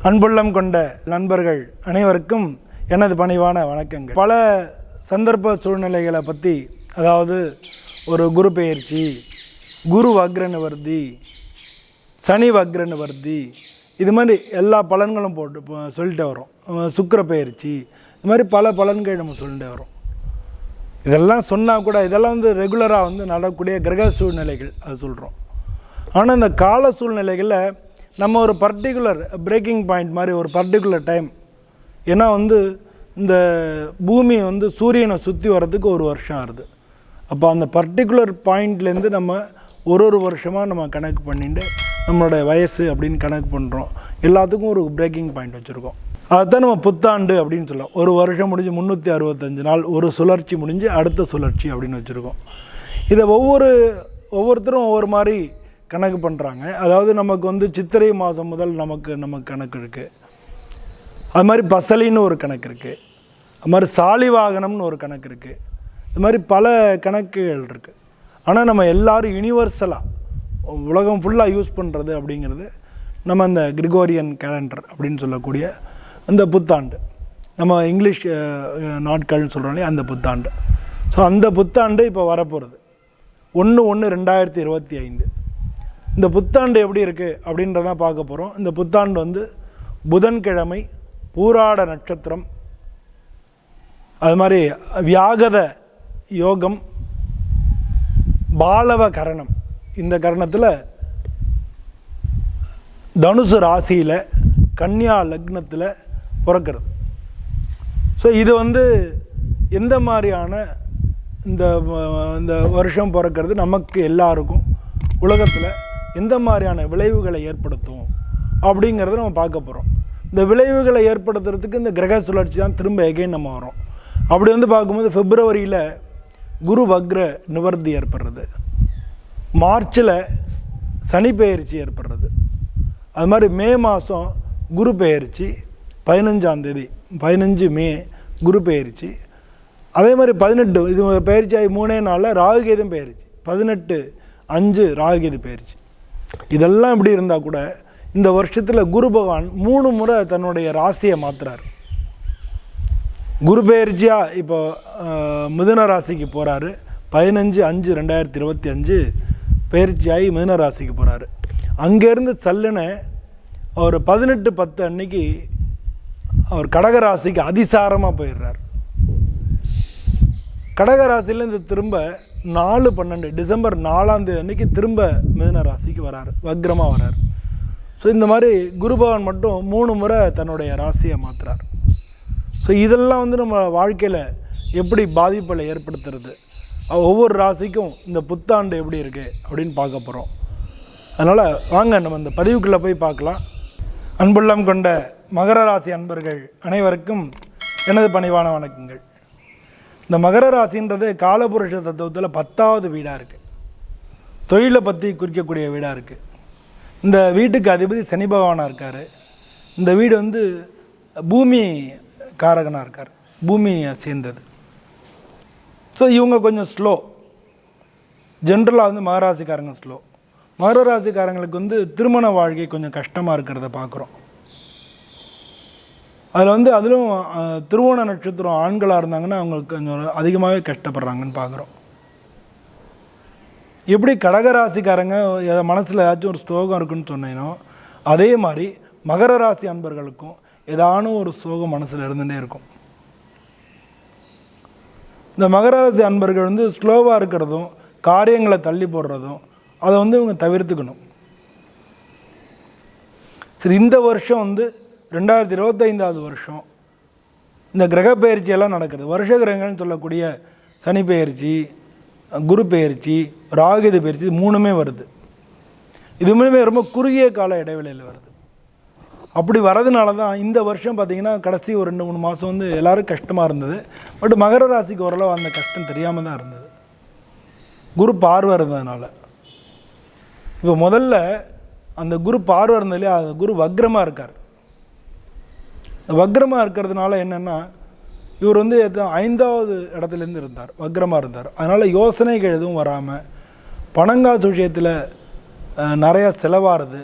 அன்புள்ளம் கொண்ட நண்பர்கள் அனைவருக்கும் எனது பணிவான வணக்கங்கள். பல சந்தர்ப்ப சூழ்நிலைகளை பற்றி அதாவது ஒரு குரு பெயர்ச்சி குரு வக்ரனுவர்த்தி சனி வக்ரனுவர்த்தி இது மாதிரி எல்லா பலன்களும் போட்டு சொல்லிட்டே வரோம் சுக்கர சுக்கிர பெயர்ச்சி இது மாதிரி பல பலன்கள் நம்ம சொல்லிட்டே வரோம் இதெல்லாம் சொன்னால் கூட இதெல்லாம் வந்து ரெகுலராக வந்து நடக்கக்கூடிய கிரக சூழ்நிலைகள் அது சொல்கிறோம் ஆனால் இந்த கால சூழ்நிலைகளில் நம்ம ஒரு பர்டிகுலர் பிரேக்கிங் பாயிண்ட் மாதிரி ஒரு பர்டிகுலர் டைம் ஏன்னா வந்து இந்த பூமி வந்து சூரியனை சுற்றி வர்றதுக்கு ஒரு வருஷம் ஆகுது. அப்போ அந்த பர்டிகுலர் பாயிண்ட்லேருந்து நம்ம ஒரு ஒரு வருஷமாக நம்ம கணக்கு பண்ணிட்டு நம்மளோட வயசு அப்படின்னு கணக்கு பண்ணுறோம் எல்லாத்துக்கும் ஒரு பிரேக்கிங் பாயிண்ட் வச்சுருக்கோம். அதுதான் நம்ம புத்தாண்டு அப்படின்னு சொல்லலாம். ஒரு வருஷம் முடிஞ்சு முந்நூற்றி அறுபத்தஞ்சு நாள் ஒரு சுழற்சி முடிஞ்சு அடுத்த சுழற்சி அப்படின்னு வச்சுருக்கோம். இதை ஒவ்வொரு ஒவ்வொருத்தரும் ஒவ்வொரு மாதிரி கணக்கு பண்ணுறாங்க அதாவது நமக்கு வந்து சித்திரை மாதம் முதல் நமக்கு நமக்கு கணக்கு இருக்குது அது மாதிரி பசலின்னு ஒரு கணக்கு இருக்குது அது மாதிரி சாலி வாகனம்னு ஒரு கணக்கு இருக்குது இது மாதிரி பல கணக்குகள் இருக்குது ஆனால் நம்ம எல்லாரும் யூனிவர்சலாக உலகம் ஃபுல்லாக யூஸ் பண்ணுறது அப்படிங்கிறது நம்ம அந்த கிரிகோரியன் கேலண்டர் அப்படின்னு சொல்லக்கூடிய அந்த புத்தாண்டு. நம்ம இங்கிலீஷ் நாட்கள்னு சொல்கிறோம் இல்லையா அந்த புத்தாண்டு. ஸோ அந்த புத்தாண்டு இப்போ வரப்போகிறது ஒன்று ஒன்று ரெண்டாயிரத்தி இருபத்தி ஐந்து. இந்த புத்தாண்டு எப்படி இருக்குது அப்படின்றதான் பார்க்க போகிறோம் இந்த புத்தாண்டு வந்து புதன்கிழமை பூராட நட்சத்திரம். அது மாதிரி வியாகத யோகம் பாலவ கரணம். இந்த கரணத்தில் தனுசு ராசியில் கன்னியா லக்னத்தில் பிறக்கிறது. ஸோ இது வந்து எந்த மாதிரியான இந்த இந்த வருஷம் பிறக்கிறது? நமக்கு எல்லாருக்கும் உலகத்தில் எந்த மாதிரியான விளைவுகளை ஏற்படுத்தும் அப்படிங்கிறத நம்ம பார்க்க போகிறோம் இந்த விளைவுகளை ஏற்படுத்துறதுக்கு இந்த கிரக சுழற்சி தான் திரும்ப எகைன் நம்ம வரோம் அப்படி வந்து பார்க்கும்போது பிப்ரவரியில் குரு வக்ர நிவர்த்தி ஏற்படுறது. மார்ச்சில் சனி பெயர்ச்சி ஏற்படுறது. அது மாதிரி மே மாதம் குரு பெயர்ச்சி பதினஞ்சாந்தேதி பதினஞ்சு மே குரு பெயர்ச்சி. அதே மாதிரி பதினெட்டு இது பயிற்சி ஆகி மூணே நாளில் ராகுகேதம் பயிற்சி பதினெட்டு அஞ்சு ராகுகேது பயிற்சி இதெல்லாம் இப்படி இருந்தால் கூட இந்த வருஷத்தில் குரு பகவான் மூணு முறை தன்னுடைய ராசியை மாற்றுறார் குரு பெயர்ச்சியாக இப்போ மிதுன ராசிக்கு போகிறாரு பதினஞ்சு அஞ்சு ரெண்டாயிரத்தி இருபத்தி அஞ்சு பயிற்சியாகி மிதுன ராசிக்கு போகிறாரு அங்கேருந்து சல்லுன அவர் பதினெட்டு பத்து அன்னைக்கு அவர் கடகராசிக்கு அதிசாரமாக போயிடுறார். கடகராசிலேருந்து திரும்ப நாலு பன்னெண்டு டிசம்பர் நாலாந்தேதி அன்றைக்கி அன்னைக்கு திரும்ப மிதன ராசிக்கு வராரு வக்ரமாக வரார். ஸோ இந்த மாதிரி குருபகவான் மட்டும் மூணு முறை தன்னுடைய ராசியை மாற்றுறார் ஸோ இதெல்லாம் வந்து நம்ம வாழ்க்கையில் எப்படி பாதிப்புகளை ஏற்படுத்துறது? ஒவ்வொரு ராசிக்கும் இந்த புத்தாண்டு எப்படி இருக்குது அப்படின்னு பார்க்க போகிறோம் அதனால் வாங்க நம்ம இந்த பதிவுக்குள்ளே போய் பார்க்கலாம். அன்புள்ளம் கொண்ட மகர ராசி அன்பர்கள் அனைவருக்கும் எனது பணிவான வணக்கங்கள். இந்த மகர ராசின்றது காலபுருஷ தத்துவத்தில் பத்தாவது வீடாக இருக்குது தொழிலை பற்றி குறிக்கக்கூடிய வீடாக இருக்குது இந்த வீட்டுக்கு அதிபதி சனி பகவானாக இருக்கார். இந்த வீடு வந்து பூமி காரகனாக இருக்கார். பூமியை சேர்ந்தது. ஸோ இவங்க கொஞ்சம் ஸ்லோ ஜென்ரலாக வந்து மகராசிக்காரங்க ஸ்லோ மகர ராசிக்காரங்களுக்கு வந்து திருமண வாழ்க்கை கொஞ்சம் கஷ்டமாக இருக்கிறத பார்க்குறோம் அதில் வந்து அதிலும் திருவோண நட்சத்திரம் ஆண்களாக இருந்தாங்கன்னா அவங்களுக்கு கொஞ்சம் அதிகமாகவே கஷ்டப்படுறாங்கன்னு பார்க்குறோம் எப்படி கடகராசிக்காரங்க மனசில் ஏதாச்சும் ஒரு ஸ்லோகம் இருக்குன்னு சொன்னேனோ அதே மாதிரி மகர ராசி அன்பர்களுக்கும் ஏதானும் ஒரு சோகம் மனசில் இருந்துகிட்டே இருக்கும். இந்த மகர ராசி அன்பர்கள் வந்து ஸ்லோவாக இருக்கிறதும் காரியங்களை தள்ளி போடுறதும் அதை வந்து இவங்க தவிர்த்துக்கணும். சரி இந்த வருஷம் வந்து ரெண்டாயிரத்தி இருபத்தைந்தாவது வருஷம் இந்த கிரக பயிற்சியெல்லாம் நடக்குது. வருஷ கிரகங்கள்னு சொல்லக்கூடிய சனி பெயர்ச்சி குரு பெயர்ச்சி ராகுது பெயர்ச்சி மூணுமே வருது. இது மூணுமே ரொம்ப குறுகிய கால இடைவெளியில் வருது. அப்படி வரதுனால தான் இந்த வருஷம் பார்த்திங்கன்னா கடைசி ஒரு ரெண்டு மூணு மாதம் வந்து எல்லோரும் கஷ்டமாக இருந்தது. பட் மகர ராசிக்கு ஓரளவு அந்த கஷ்டம் தெரியாமல் தான் இருந்தது. குரு பார்வை இருந்ததுனால. இப்போ முதல்ல அந்த குரு பார்வை இருந்ததுலேயே அந்த குரு வக்ரமாக இருக்கார். வக்ரமாக இருக்கிறதுனால என்னென்னா இவர் வந்து ஐந்தாவது இடத்துலேருந்து இருந்தார் வக்ரமாக இருந்தார். அதனால் யோசனைகள் எதுவும் வராமல் பணங்காசு விஷயத்தில் நிறையா செலவாகிறது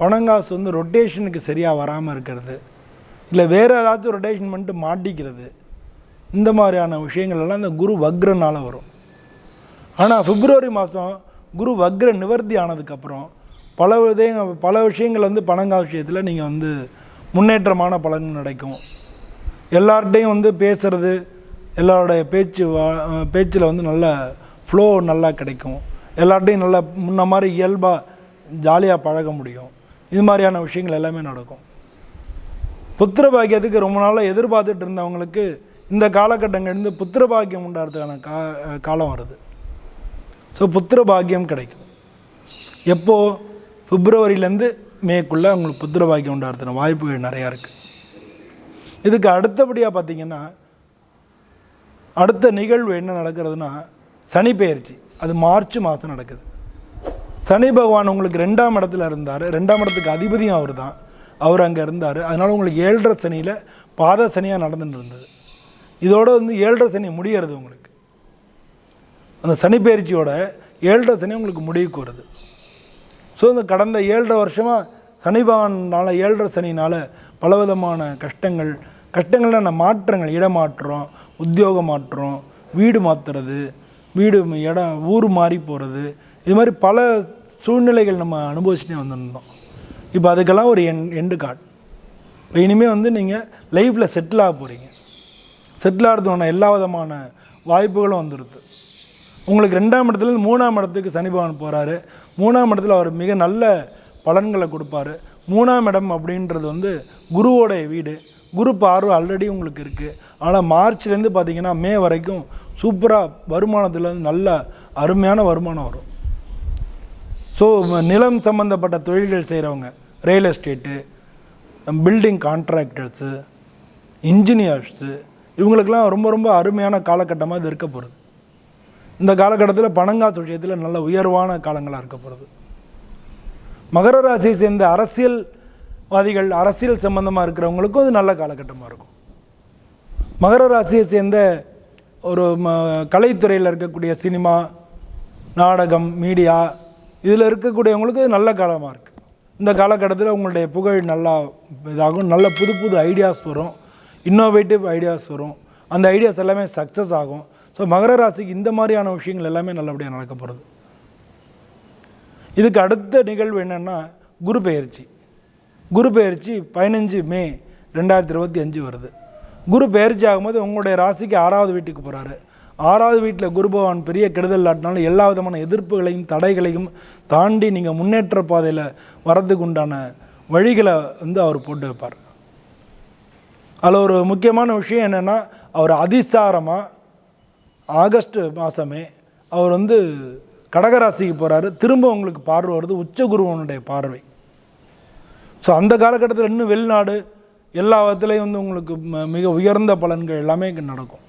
பணங்காசு வந்து ரொட்டேஷனுக்கு சரியாக வராமல் இருக்கிறது. இல்லை வேறு ஏதாச்சும் ரொட்டேஷன் பண்ணிட்டு மாட்டிக்கிறது. இந்த மாதிரியான விஷயங்கள் எல்லாம் இந்த குரு வக்ரனால் வரும். ஆனால் பிப்ரவரி மாதம் குரு வக்ர நிவர்த்தி ஆனதுக்கப்புறம் பல விதய பல விஷயங்கள் வந்து பணங்காசு விஷயத்தில் நீங்கள் வந்து முன்னேற்றமான பலன் நடக்கும் எல்லார்ட்டையும் வந்து பேசுகிறது எல்லாருடைய பேச்சு வா- பேச்சில் வந்து நல்ல ஃப்ளோ நல்லா கிடைக்கும். எல்லார்ட்டையும் நல்லா முன்ன மாதிரி இயல்பாக ஜாலியாக பழக முடியும். இது மாதிரியான விஷயங்கள் எல்லாமே நடக்கும். புத்திர பாக்கியத்துக்கு ரொம்ப நாளாக எதிர்பார்த்துட்டு இருந்தவங்களுக்கு இந்த காலகட்டங்கள்லேருந்து புத்திர பாக்கியம் உண்டாகிறதுக்கான கா காலம் வருது. ஸோ புத்திர பாக்கியம் கிடைக்கும். எப்போது பிப்ரவரியிலேருந்து மேக்குள்ளே அவங்களுக்கு புத்திர பாக்கியம் வாய்ப்புகள் நிறையா இருக்குது இதுக்கு அடுத்தபடியாக பார்த்தீங்கன்னா அடுத்த நிகழ்வு என்ன நடக்கிறதுனா சனி பெயர்ச்சி. அது மார்ச் மாதம் நடக்குது. சனி பகவான் உங்களுக்கு ரெண்டாம் இடத்துல இருந்தார். ரெண்டாம் இடத்துக்கு அதிபதியும் அவர் தான் அவர் அங்கே இருந்தார். அதனால் உங்களுக்கு ஏழரை சனியில் பாத சனியாக நடந்துட்டு இருந்தது. இதோடு வந்து ஏழரை சனி முடியறது உங்களுக்கு. அந்த சனி பயிற்சியோட ஏழரை சனி உங்களுக்கு முடிவுக்கு வருது ஸோ இந்த கடந்த ஏழரை வருஷமாக சனிபகவானால் ஏழரை சனினால் பலவிதமான கஷ்டங்கள் கஷ்டங்களான மாற்றங்கள் இடமாற்றம் உத்தியோக மாற்றம் வீடு மாற்றுறது வீடு இடம் ஊர் மாறி போகிறது இது மாதிரி பல சூழ்நிலைகள் நம்ம அனுபவிச்சுட்டே வந்திருந்தோம். இப்போ அதுக்கெல்லாம் ஒரு என் எண்டு கார்டு இப்போ இனிமேல் வந்து நீங்கள் லைஃப்பில் செட்டில் ஆக போகிறீங்க செட்டில் ஆகிறதுக்கான எல்லா விதமான வாய்ப்புகளும் வந்துடுது உங்களுக்கு ரெண்டாம் இடத்துலேருந்து மூணாம் இடத்துக்கு சனி பகவான் போகிறாரு மூணாம் இடத்துல அவர் மிக நல்ல பலன்களை கொடுப்பாரு. மூணாம் இடம் அப்படின்றது வந்து குருவோடைய வீடு. குரு பார்வை ஆல்ரெடி உங்களுக்கு இருக்குது ஆனால் மார்ச்லேருந்து பார்த்தீங்கன்னா மே வரைக்கும் சூப்பராக வருமானத்தில் நல்ல அருமையான வருமானம் வரும். ஸோ நிலம் சம்மந்தப்பட்ட தொழில்கள் செய்கிறவங்க real estate building contractors engineers இவங்களுக்கெல்லாம் ரொம்ப ரொம்ப அருமையான காலகட்டமாக இது இருக்க போகிறது இந்த காலகட்டத்தில் பணங்காசு விஷயத்தில் நல்ல உயர்வான காலங்களாக இருக்க போகிறது மகர ராசியை சேர்ந்த அரசியல்வாதிகள் அரசியல் சம்பந்தமாக இருக்கிறவங்களுக்கும் அது நல்ல காலகட்டமாக இருக்கும். மகர ராசியை சேர்ந்த ஒரு ம கலைத்துறையில் இருக்கக்கூடிய சினிமா நாடகம் மீடியா இதில் இருக்கக்கூடியவங்களுக்கு நல்ல காலமாக இருக்குது இந்த காலகட்டத்தில் உங்களுடைய புகழ் நல்லா இதாகும். நல்ல புது புது ஐடியாஸ் வரும். இன்னோவேட்டிவ் ஐடியாஸ் வரும். அந்த ஐடியாஸ் எல்லாமே சக்ஸஸ் ஆகும். ஸோ மகர ராசிக்கு இந்த மாதிரியான விஷயங்கள் எல்லாமே நல்லபடியாக நடக்க போகிறது இதுக்கு அடுத்த நிகழ்வு என்னென்னா குரு பெயர்ச்சி. குரு பெயர்ச்சி பதினஞ்சு மே ரெண்டாயிரத்தி இருபத்தி அஞ்சு வருது. குரு பெயர்ச்சி ஆகும்போது உங்களுடைய ராசிக்கு ஆறாவது வீட்டுக்கு போகிறாரு ஆறாவது வீட்டில் குரு பகவான் பெரிய கெடுதல் ஆட்டினாலும் எல்லா விதமான எதிர்ப்புகளையும் தடைகளையும் தாண்டி நீங்கள் முன்னேற்ற பாதையில் வரதுக்கு உண்டான வழிகளை வந்து அவர் போட்டு வைப்பார். அதில் ஒரு முக்கியமான விஷயம் என்னென்னா அவர் அதிசாரமாக ஆகஸ்ட் மாதமே அவர் வந்து கடகராசிக்கு போகிறாரு திரும்ப உங்களுக்கு பார்வை வருது. உச்ச குருவனுடைய பார்வை. ஸோ அந்த காலகட்டத்தில் இன்னும் வெளிநாடு எல்லா விதத்துலேயும் வந்து உங்களுக்கு ம- மிக உயர்ந்த பலன்கள் எல்லாமே இங்கே நடக்கும்.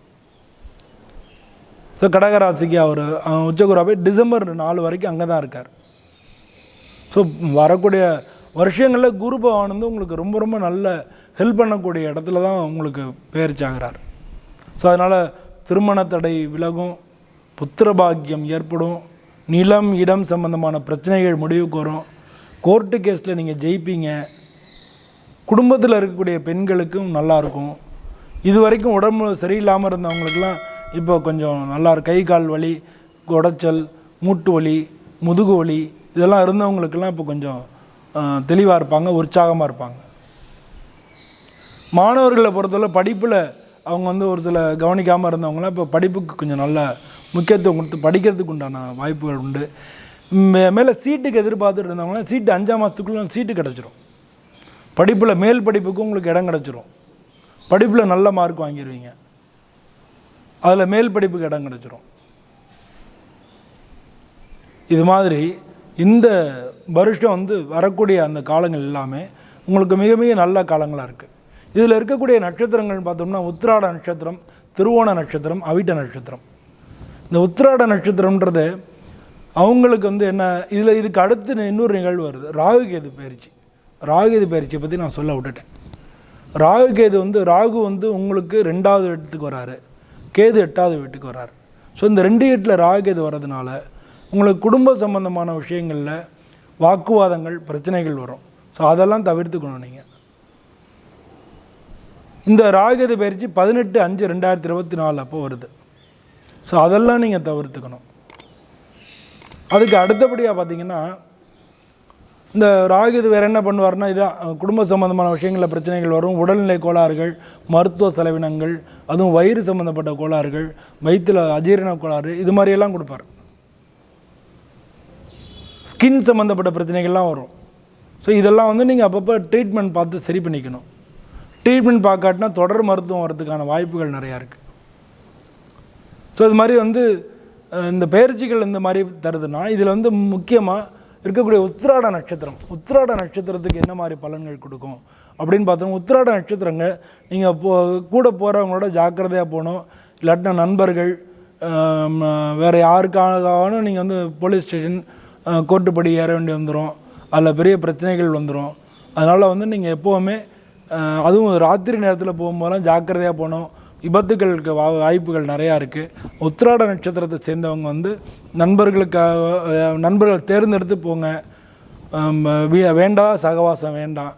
ஸோ கடகராசிக்கு அவர் உச்சகுருவாவே டிசம்பர் நாலு வரைக்கும் அங்கே தான் இருக்கார். ஸோ வரக்கூடிய வருஷங்களில் குரு பகவான் வந்து உங்களுக்கு ரொம்ப ரொம்ப நல்ல ஹெல்ப் பண்ணக்கூடிய இடத்துல தான் உங்களுக்கு பெயர்ச்சி ஆகிறார் ஸோ அதனால் திருமண தடை விலகும் புத்திரபாக்கியம் ஏற்படும் நிலம் இடம் சம்பந்தமான பிரச்சனைகள் முடிவுக்கு வரும். கோர்ட்டு கேஸில் நீங்கள் ஜெயிப்பீங்க. குடும்பத்தில் இருக்கக்கூடிய பெண்களுக்கும் நல்லாயிருக்கும் இது வரைக்கும் உடம்பு சரியில்லாமல் இருந்தவங்களுக்கெல்லாம் இப்போ கொஞ்சம் நல்லா கை கால் வலி குடைச்சல் மூட்டு வலி முதுகு வலி இதெல்லாம் இருந்தவங்களுக்கெல்லாம் இப்போ கொஞ்சம் தெளிவாக இருப்பாங்க உற்சாகமாக இருப்பாங்க. மாணவர்களை பொறுத்தவரை படிப்பில் அவங்க வந்து ஒரு சில கவனிக்காமல் இருந்தவங்களாம் இப்போ படிப்புக்கு கொஞ்சம் நல்ல முக்கியத்துவம் கொடுத்து படிக்கிறதுக்கு உண்டான வாய்ப்புகள் உண்டு. மே மேலே சீட்டுக்கு எதிர்பார்த்துட்டு இருந்தவங்களாம் சீட்டு அஞ்சாம் மாதத்துக்குள்ள சீட்டு கிடச்சிரும். படிப்பில் மேல் படிப்புக்கு உங்களுக்கு இடம் கிடச்சிரும். படிப்பில் நல்ல மார்க் வாங்கிடுவீங்க அதில் மேல் படிப்புக்கு இடம் கிடச்சிரும். இது மாதிரி இந்த வருஷம் வந்து வரக்கூடிய அந்த காலங்கள் எல்லாமே உங்களுக்கு மிக மிக நல்ல காலங்களாக இருக்குது இதில் இருக்கக்கூடிய நட்சத்திரங்கள் பார்த்தோம்னா உத்திராட நட்சத்திரம் திருவோண நட்சத்திரம் அவிட்ட நட்சத்திரம். இந்த உத்திராட நட்சத்திரம்ன்றது அவங்களுக்கு வந்து என்ன இதில் இதுக்கு அடுத்து இன்னொரு நிகழ்வு வருது. ராகு கேது பயிற்சி. ராகு கேது பயிற்சியை பற்றி நான் சொல்ல விட்டுட்டேன். ராகு கேது வந்து ராகு வந்து உங்களுக்கு ரெண்டாவது இடத்துக்கு வராரு. கேது எட்டாவது வீட்டுக்கு வராரு. ஸோ இந்த ரெண்டு வீட்டில் ராகு கேது வர்றதுனால உங்களுக்கு குடும்ப சம்பந்தமான விஷயங்களில் வாக்குவாதங்கள் பிரச்சனைகள் வரும். ஸோ அதெல்லாம் தவிர்த்துக்கணும் நீங்கள் இந்த ராகுகேது பயிற்சி பதினெட்டு அஞ்சு ரெண்டாயிரத்தி இருபத்தி நாலு அப்போ வருது. ஸோ அதெல்லாம் நீங்கள் தவிர்த்துக்கணும். அதுக்கு அடுத்தபடியாக பார்த்தீங்கன்னா இந்த ராகுது வேறு என்ன பண்ணுவார்னா இதான் குடும்ப சம்மந்தமான விஷயங்களில் பிரச்சனைகள் வரும். உடல்நிலை கோளாறுகள் மருத்துவ செலவினங்கள் அதுவும் வயிறு சம்மந்தப்பட்ட கோளாறுகள் வயிற்றில் அஜீரண கோளாறு இது மாதிரியெல்லாம் கொடுப்பார். ஸ்கின் சம்மந்தப்பட்ட பிரச்சனைகள்லாம் வரும். ஸோ இதெல்லாம் வந்து நீங்கள் அப்பப்போ ட்ரீட்மெண்ட் பார்த்து சரி பண்ணிக்கணும். ட்ரீட்மெண்ட் பார்க்காட்டினா தொடர் மருத்துவம் வரதுக்கான வாய்ப்புகள் நிறையா இருக்குது ஸோ இது மாதிரி வந்து இந்த பயிற்சிகள் இந்த மாதிரி தருதுன்னா இதில் வந்து முக்கியமாக இருக்கக்கூடிய உத்திராட நட்சத்திரம். உத்திராட நட்சத்திரத்துக்கு என்ன மாதிரி பலன்கள் கொடுக்கும்? அப்படின்னு பார்த்தோம் உத்திராட நட்சத்திரங்க நீங்கள் போ கூட போகிறவங்களோட ஜாக்கிரதையாக போகணும். இல்லாட்டினா நண்பர்கள் வேறு யாருக்காகவும் நீங்கள் வந்து போலீஸ் ஸ்டேஷன் கோர்ட்டுப்படி ஏற வேண்டி வந்துடும் அதில் பெரிய பிரச்சனைகள் வந்துடும் அதனால் வந்து நீங்கள் எப்போவுமே அதுவும் ராத்திரி நேரத்தில் போகும்போதெல்லாம் ஜாக்கிரதையாக போகணும். விபத்துகளுக்கு வா வாய்ப்புகள் நிறையா இருக்குது உத்திராட நட்சத்திரத்தை சேர்ந்தவங்க வந்து நண்பர்களுக்காக நண்பர்கள் தேர்ந்தெடுத்து போங்க. வேண்டாம் சகவாசம் வேண்டாம்.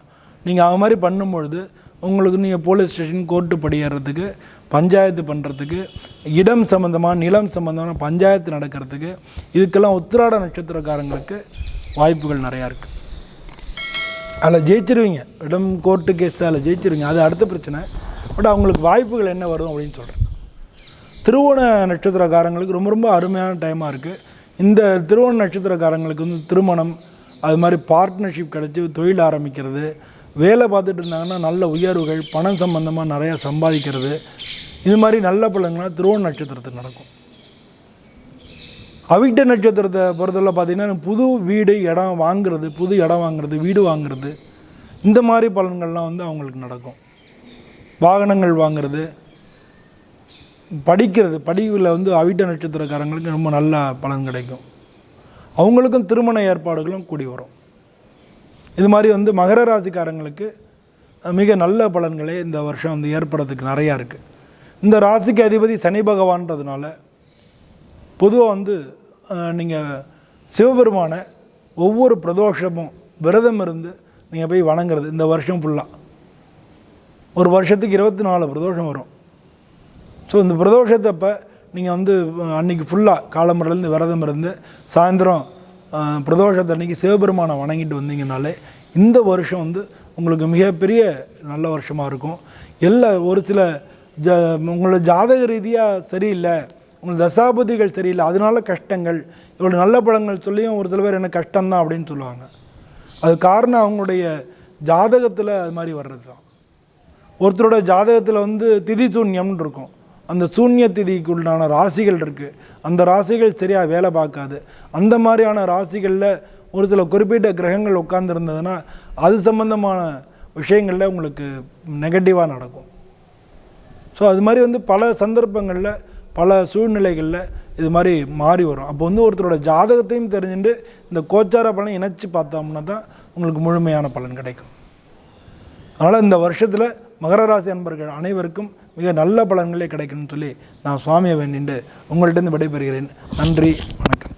நீங்கள் அது மாதிரி பண்ணும்பொழுது உங்களுக்கு நீங்கள் போலீஸ் ஸ்டேஷன் கோர்ட்டு படியேறதுக்கு பஞ்சாயத்து பண்ணுறதுக்கு இடம் சம்மந்தமாக நிலம் சம்மந்தமான பஞ்சாயத்து நடக்கிறதுக்கு இதுக்கெல்லாம் உத்திராட நட்சத்திரக்காரங்களுக்கு வாய்ப்புகள் நிறையா இருக்குது அதில் ஜெயிச்சிருவீங்க. இடம் கோர்ட்டு கேஸ் அதில் ஜெயிச்சிருவீங்க. அது அடுத்த பிரச்சனை. பட் அவங்களுக்கு வாய்ப்புகள் என்ன வரும் அப்படின்னு சொல்கிறேன் திருவோண நட்சத்திரக்காரங்களுக்கு ரொம்ப ரொம்ப அருமையான டைமாக இருக்குது இந்த திருவோண நட்சத்திரக்காரங்களுக்கு வந்து திருமணம் அது மாதிரி பார்ட்னர்ஷிப் கிடச்சி தொழில் ஆரம்பிக்கிறது. வேலை பார்த்துட்டு இருந்தாங்கன்னா நல்ல உயர்வுகள் பணம் சம்பந்தமாக நிறையா சம்பாதிக்கிறது. இது மாதிரி நல்ல பலன்கள்லாம் திருவோண நட்சத்திரத்துக்கு நடக்கும். அவிட்ட நட்சத்திரத்தை பொறுத்தவரை பார்த்தீங்கன்னா புது வீடு இடம் வாங்குறது புது இடம் வாங்குறது வீடு வாங்குறது இந்த மாதிரி பலன்கள்லாம் வந்து அவங்களுக்கு நடக்கும். வாகனங்கள் வாங்குறது படிக்கிறது படிவில் வந்து அவிட்ட நட்சத்திரக்காரங்களுக்கு ரொம்ப நல்ல பலன் கிடைக்கும். அவங்களுக்கும் திருமண ஏற்பாடுகளும் கூடி வரும். இது மாதிரி வந்து மகர ராசிக்காரங்களுக்கு மிக நல்ல பலன்களே இந்த வருஷம் வந்து ஏற்படுறதுக்கு நிறையா இருக்குது இந்த ராசிக்கு அதிபதி சனி பகவான்றதுனால பொதுவாக வந்து நீங்கள் சிவபெருமானை ஒவ்வொரு பிரதோஷமும் விரதம் இருந்து நீங்கள் போய் வணங்குறது இந்த வருஷம் ஃபுல்லாக ஒரு வருஷத்துக்கு இருபத்தி நாலு பிரதோஷம் வரும். ஸோ இந்த பிரதோஷத்தப்போ நீங்கள் வந்து அன்றைக்கி அன்னைக்கு ஃபுல்லாக காலமுறையிலேருந்து விரதம் இருந்து சாயந்தரம் பிரதோஷத்தை அன்றைக்கி சிவபெருமானை வணங்கிட்டு வந்தீங்கனாலே இந்த வருஷம் வந்து உங்களுக்கு மிகப்பெரிய நல்ல வருஷமாக இருக்கும். எல்லா ஒரு சில ஜ உங்களோட ஜாதக ரீதியாக சரியில்லை உங்களுக்கு தசாபதிகள் சரியில்லை அதனால கஷ்டங்கள். இவ்வளோ நல்ல பழங்கள் சொல்லியும் ஒரு சில பேர் என்ன கஷ்டம்தான் அப்படின்னு சொல்லுவாங்க. அது காரணம் அவங்களுடைய ஜாதகத்தில் அது மாதிரி வர்றது தான் ஒருத்தரோட ஜாதகத்தில் வந்து திதி சூன்யம்னு இருக்கும். அந்த சூன்ய திதிக்குள்ளான ராசிகள் இருக்குது அந்த ராசிகள் சரியாக வேலை பார்க்காது. அந்த மாதிரியான ராசிகளில் ஒரு சில குறிப்பிட்ட கிரகங்கள் உட்கார்ந்திருந்ததுன்னா அது சம்மந்தமான விஷயங்களில் உங்களுக்கு நெகட்டிவாக நடக்கும். ஸோ அது மாதிரி வந்து பல சந்தர்ப்பங்களில் பல சூழ்நிலைகளில் இது மாதிரி மாறி வரும். அப்போ வந்து ஒருத்தரோட ஜாதகத்தையும் தெரிஞ்சுட்டு இந்த கோச்சார பலனை இணைச்சி பார்த்தோம்னா தான் உங்களுக்கு முழுமையான பலன் கிடைக்கும். அதனால் இந்த வருஷத்தில் மகர ராசி அன்பர்கள் அனைவருக்கும் மிக நல்ல பலன்களே கிடைக்கணும்னு சொல்லி நான் சுவாமியை வேண்டிட்டு உங்கள்கிட்ட விடைபெறுகிறேன். நன்றி வணக்கம்.